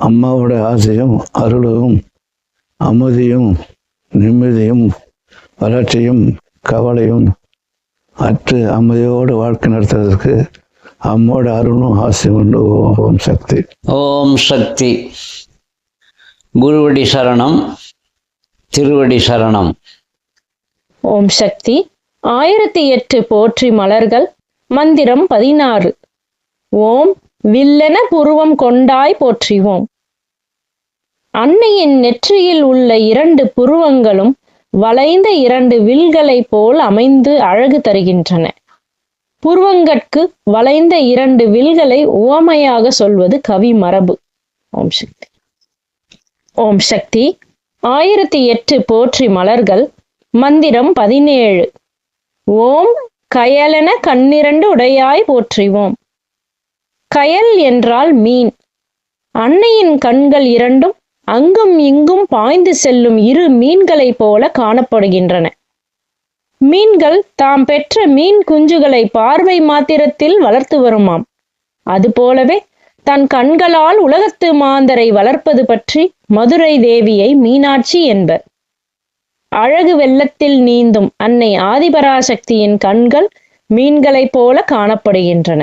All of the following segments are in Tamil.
அம்மாவோட ஆசையும் அருளும் அமைதியும் நிம்மதியும் வளர்ச்சியும் கவலையும் அற்று அமைதியோடு வாழ்க்கை நடத்துவதற்கு அம்மோட அருளும் ஆசையும் உண்டு. ஓம் சக்தி. ஓம் சக்தி. குருவடி சரணம் திருவடி சரணம். ஓம் சக்தி. ஆயிரத்தி எட்டு போற்றி மலர்கள் மந்திரம் பதினாறு. ஓம் வில்லென புருவம் கொண்டாய் போற்றிவோம். அன்னையின் நெற்றியில் உள்ள இரண்டு புருவங்களும் வளைந்த இரண்டு வில்களைப் போல் அமைந்து அழகு தருகின்றன. புருவங்கட்கு வளைந்த இரண்டு வில்களை உவமையாக சொல்வது கவி மரபு. ஓம் சக்தி. ஓம் சக்தி. ஆயிரத்தி எட்டு போற்றி மலர்கள். மந்திரம் பதினேழு. ஓம் கயலென கண்ணிரண்டு உடையாய் போற்றிவோம். கயல் என்றால் மீன். அன்னையின் கண்கள் இரண்டும் அங்கும் இங்கும் பாய்ந்து செல்லும் இரு மீன்களைப் போல காணப்படுகின்றன. மீன்கள் தாம் பெற்ற மீன் குஞ்சுகளை பார்வை மாத்திரத்தில் வளர்த்து வருமாம். அதுபோலவே தன் கண்களால் உலகத்து மாந்தரை வளர்ப்பது பற்றி மதுரை தேவியை மீனாட்சி என்பர். அழகு வெள்ளத்தில் நீந்தும் அன்னை ஆதிபராசக்தியின் கண்கள் மீன்களைப் போல காணப்படுகின்றன.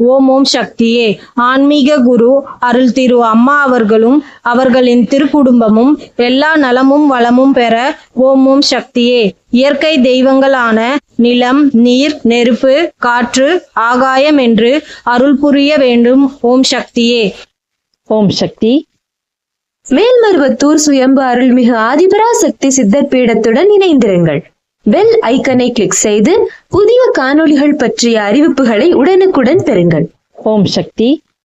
ஓம் ஓம் சக்தியே. ஆன்மீக குரு அருள் திரு அம்மா அவர்களும் அவர்களின் திருக்குடும்பமும் எல்லா நலமும் வளமும் பெற ஓம் ஓம் சக்தியே. இயற்கை தெய்வங்களான நிலம் நீர் நெருப்பு காற்று ஆகாயம் என்று அருள் புரிய வேண்டும். ஓம் சக்தியே. ஓம் சக்தி. மேல்மருவத்தூர் சுயம்பு அருள்மிகு ஆதிபராசக்தி சித்தர் பீடத்துடன் இணைந்திருங்கள். பெல் ஐக்கனை கிளிக் செய்து புதிய காணொளிகள் பற்றிய அறிவிப்புகளை உடனுக்குடன் பெறுங்கள். ஓம் சக்தி.